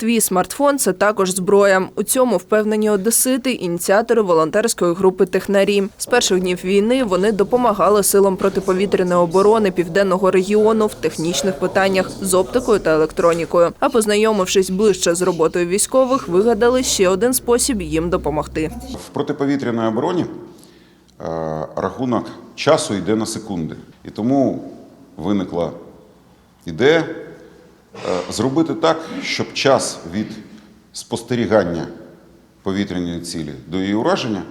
Твій смартфон це також зброя. У цьому впевнені одесити, ініціатори волонтерської групи Технарі. З перших днів війни вони допомагали силам протиповітряної оборони південного регіону в технічних питаннях з оптикою та електронікою. А познайомившись ближче з роботою військових, вигадали ще один спосіб їм допомогти. В протиповітряній обороні е, рахунок часу йде на секунди. І тому виникла ідея зробити так, щоб час від спостерігання повітряної цілі до її ураження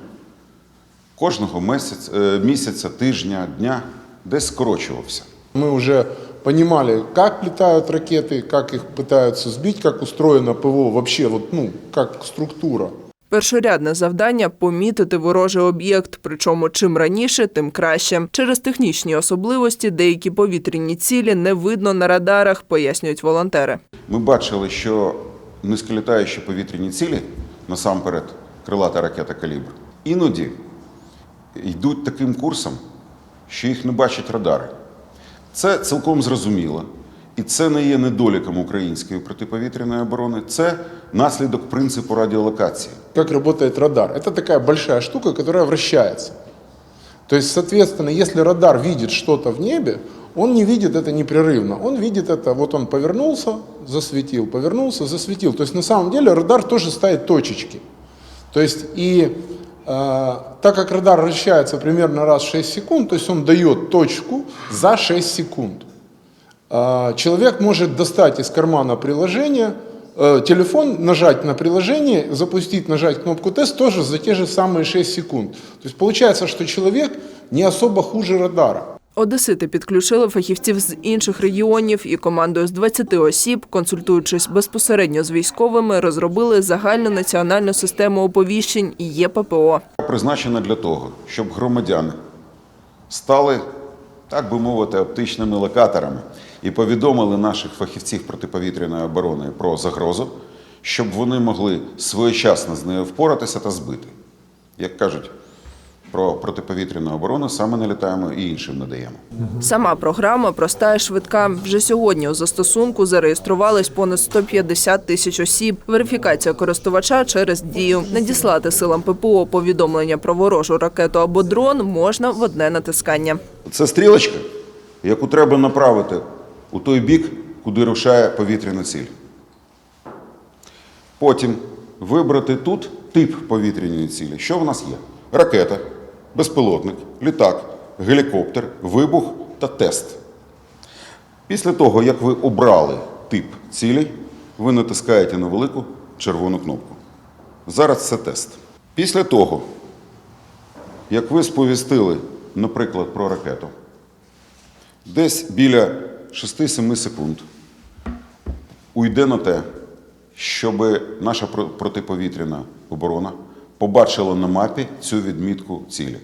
кожного місяця, е, місяця тижня, дня десь скорочувався. Мы уже понимали, как летают ракеты, как их пытаются сбить, как устроено ПВО, вообще вот, ну, как структура. Першорядне завдання помітити ворожий об'єкт, причому чим раніше, тим краще. Через технічні особливості деякі повітряні цілі не видно на радарах, пояснюють волонтери. Ми бачили, що низьколітаючі повітряні цілі, насамперед крилата ракета Калібр, іноді йдуть таким курсом, що їх не бачать радари. Це цілком зрозуміло. І це не є недоліком української протиповітряної оборони, це наслідок принципу радіолокації. Как работает радар? Это такая большая штука, которая вращается. То есть, соответственно, если радар видит что-то в небе, он не видит это непрерывно. Он видит это, вот он повернулся, засветил, повернулся, засветил. То есть, на самом деле, радар тоже ставит точечки. То есть, и э, так как радар вращается примерно раз в 6 секунд, то есть он дает точку за 6 секунд. Человек может достать из кармана приложение, э, телефон, нажать на приложение, запустить, нажать кнопку тест тоже за те же самые 6 секунд. То есть получается, что человек не особо хуже радара. Одесити підключили фахівців з інших регіонів і командою з 20 осіб, консультуючись безпосередньо з військовими, розробили загальну національну систему оповіщень і ЄППО. Призначена для того, щоб громадяни стали, так би мовити, оптичними локаторами і повідомили наших фахівців протиповітряної оборони про загрозу, щоб вони могли своєчасно з нею впоратися та збити. Як кажуть, про протиповітряну оборону саме не літаємо і іншим не даємо. Сама програма проста і швидка. Вже сьогодні у застосунку зареєструвались понад 150 тисяч осіб. Верифікація користувача через дію. Надіслати силам ППО повідомлення про ворожу ракету або дрон можна в одне натискання. Це стрілочка, яку треба направити у той бік, куди рушає повітряна ціль. Потім вибрати тут тип повітряної цілі. Що в нас є? Ракета, безпілотник, літак, гелікоптер, вибух та тест. Після того, як ви обрали тип цілі, ви натискаєте на велику червону кнопку. Зараз це тест. Після того, як ви сповістили, наприклад, про ракету, десь біля 6-7 секунд уйде на те, щоб наша про- протиповітряна оборона побачила на мапі цю відмітку цілі.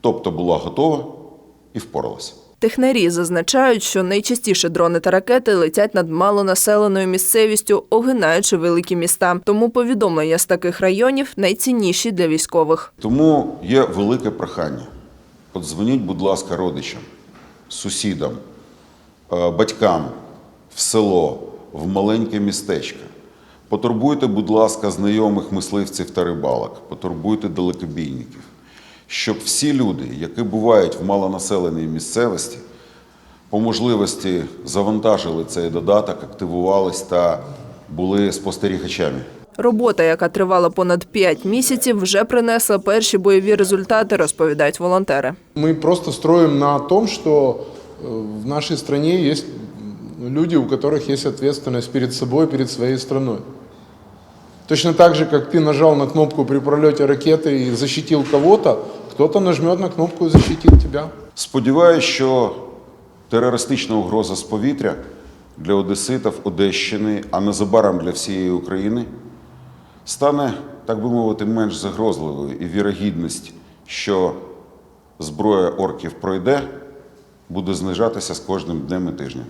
Тобто була готова і впоралася. Технарі зазначають, що найчастіше дрони та ракети летять над малонаселеною місцевістю, огинаючи великі міста. Тому повідомлення з таких районів найцінніші для військових. Тому є велике прохання. Подзвоніть, будь ласка, родичам, сусідам, батькам в село, в маленьке містечко. Потурбуйте, будь ласка, знайомих мисливців та рибалок, потурбуйте далекобійників, щоб всі люди, які бувають в малонаселеній місцевості, по можливості завантажили цей додаток, активувались та були спостерігачами. Робота, яка тривала понад 5 місяців, вже принесла перші бойові результати, розповідають волонтери. Мы просто строим на том, что э, в нашей стране есть м, люди, у которых есть ответственность перед собой, перед своей страной. Точно так же, как ты нажал на кнопку при пролете ракеты и защитил кого-то, кто-то нажмет на кнопку и защитит тебя. Сподіваюсь, що терористична угроза з повітря для Одеситів, Одещини, а незабаром для всієї України стане, так би мовити, менш загрозливою і вірогідність, що зброя орків пройде, буде знижатися з кожним днем і тижнем.